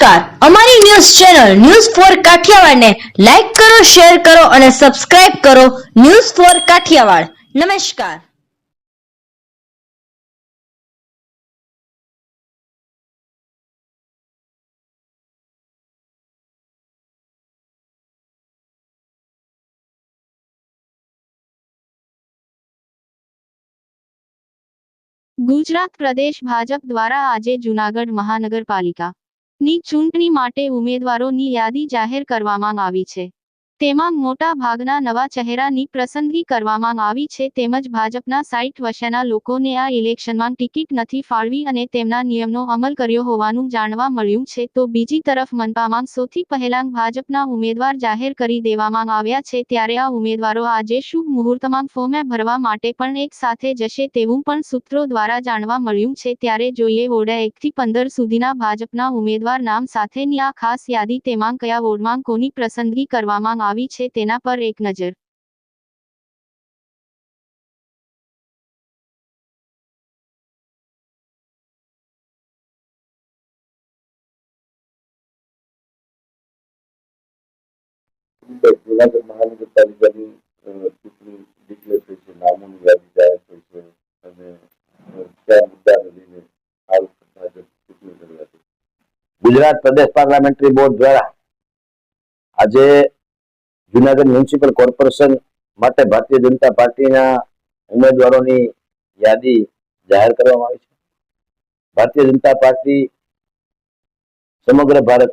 નમસ્કાર. અમારી news channel news four કાઠિયાવાડને લાઈક કરો, શેર કરો અને સબસ્ક્રાઇબ કરો ન્યૂઝ ફોર કાઠિયાવાડ. નમસ્કાર. ગુજરાત પ્રદેશ ભાજપ દ્વારા આજે જૂનાગઢ મહાનગરપાલિકા ની ચૂંટણી માટે ઉમેદવારોની યાદી જાહેર કરવામાં આવી છે. તેમાં મોટા ભાગના નવા ચહેરાની પસંદગી કરવામાં આવી છે તેમજ ભાજપના સાઈઠ વર્ષના લોકોને આ ઇલેક્શનમાં ટિકિટ નથી ફાળવી અને તેમના નિયમનો અમલ કર્યો હોવાનું જાણવા મળ્યું છે. તો બીજી તરફ મનપામાં સૌથી પહેલા ભાજપના ઉમેદવાર જાહેર કરી દેવામાં આવ્યા છે ત્યારે આ ઉમેદવારો આજે શુભ મુહૂર્તમાં ફોર્મે ભરવા માટે પણ એક સાથે જશે તેવું પણ સૂત્રો દ્વારા જાણવા મળ્યું છે. ત્યારે જોઈએ વોર્ડ એકથી પંદર સુધીના ભાજપના ઉમેદવાર નામ સાથેની આ ખાસ યાદી તેમાં કયા વોર્ડમાં કોની પસંદગી કરવામાં આવી છે તેના પર એક નજર. ગુજરાત પ્રદેશ પાર્લામેન્ટરી બોર્ડ દ્વારા આજે જુનાગઢ મ્યુનિસિપલ કોર્પોરેશન માટે ભારતીય જનતા પાર્ટીના ઉમેદવારોની યાદી જાહેર કરવામાં આવી છે. ભારતીય જનતા પાર્ટી સમગ્ર ભારત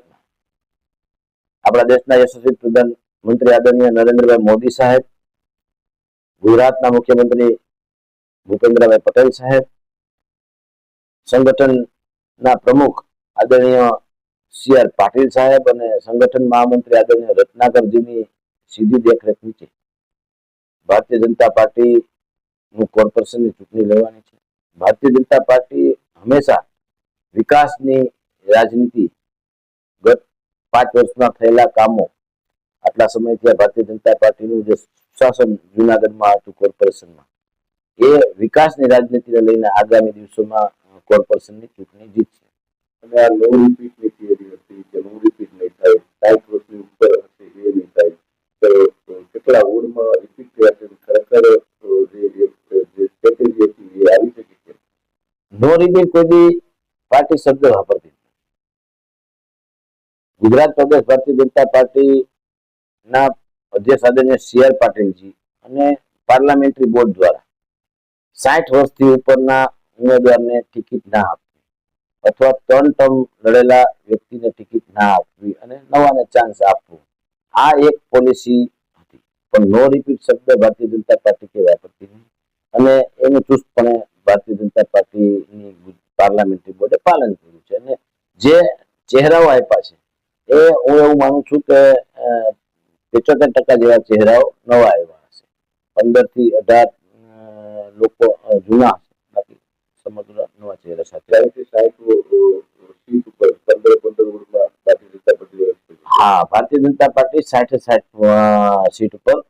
આપણા દેશના યશસ્વી પ્રધાનમંત્રી આદરણીય નરેન્દ્રભાઈ મોદી સાહેબ, ગુજરાતના મુખ્યમંત્રી ભૂપેન્દ્રભાઈ પટેલ સાહેબ, સંગઠનના પ્રમુખ આદરણીય સી આર પાટીલ સાહેબ અને સંગઠન મહામંત્રી આદરણીય રત્નાકરજીની સીધી દેખરેખ નીચે ભારતીય જનતા પાર્ટી નું કોર્પોરેશનની ચૂંટણી લેવાની છે. ભારતીય જનતા પાર્ટી હંમેશા વિકાસની રાજનીતિ ગત પાંચ વર્ષમાં થયેલા કામો આટલા સમયથી ભારતીય જનતા પાર્ટીનું જે શાસન જુનાગઢમાં હતું કોર્પોરેશનમાં, એ વિકાસની રાજનીતિને લઈને આગામી દિવસોમાં કોર્પોરેશનની ચૂંટણી જીતશે. અને આ નો રિપીટની થિયરી હતી કે નો રિપીટ નહીં થાય સાઠ વર્ષની ઉપર હશે એ નહીં થાય તો અ, કેટલા વોર્ડમાં રિપીટ થયા છે અને ખરેખર અ, જે જે જે સ્ટ્રેટેજી હતી એ આવી શકે છે ગુજરાત પ્રદેશ ભારતીય જનતા પાર્ટી ના અધ્યક્ષ આદરણીય સી આર પાટીલજી અને પાર્લામેન્ટરી બોર્ડ દ્વારા સાઠ વર્ષથી ઉપરના ઉમેદવારને ટિકિટ ના આપવી અથવા ત્રણ ટર્મ લડેલા વ્યક્તિને ટિકિટ ના આપવી અને નવાને ચાન્સ આપવું. આ એક પોલિસી પણ નો રિપીટ શબ્દ ભારતીય જનતા પાર્ટી કે વાપરતી નહીં અને એનું ચુસ્તપણે ભારતીય જનતા પાર્ટીની પાર્લામેન્ટરી બોર્ડે પાલન કર્યું છે. અને જે ચહેરાઓ આપ્યા છે, એ હું એવું માનું છું કે પિચોતેર ટકા જેવા ચહેરાઓ નવા આવ્યા હશે. પંદરથી અઢાર લોકો જૂના બાકી સમગ્ર નવા ચહેરા સાથે સાહેબ સીટ ઉપર પંદર પંદર વોર્ડમાં ભારતીય જનતા પાર્ટી લડશે હા ભારતીય જનતા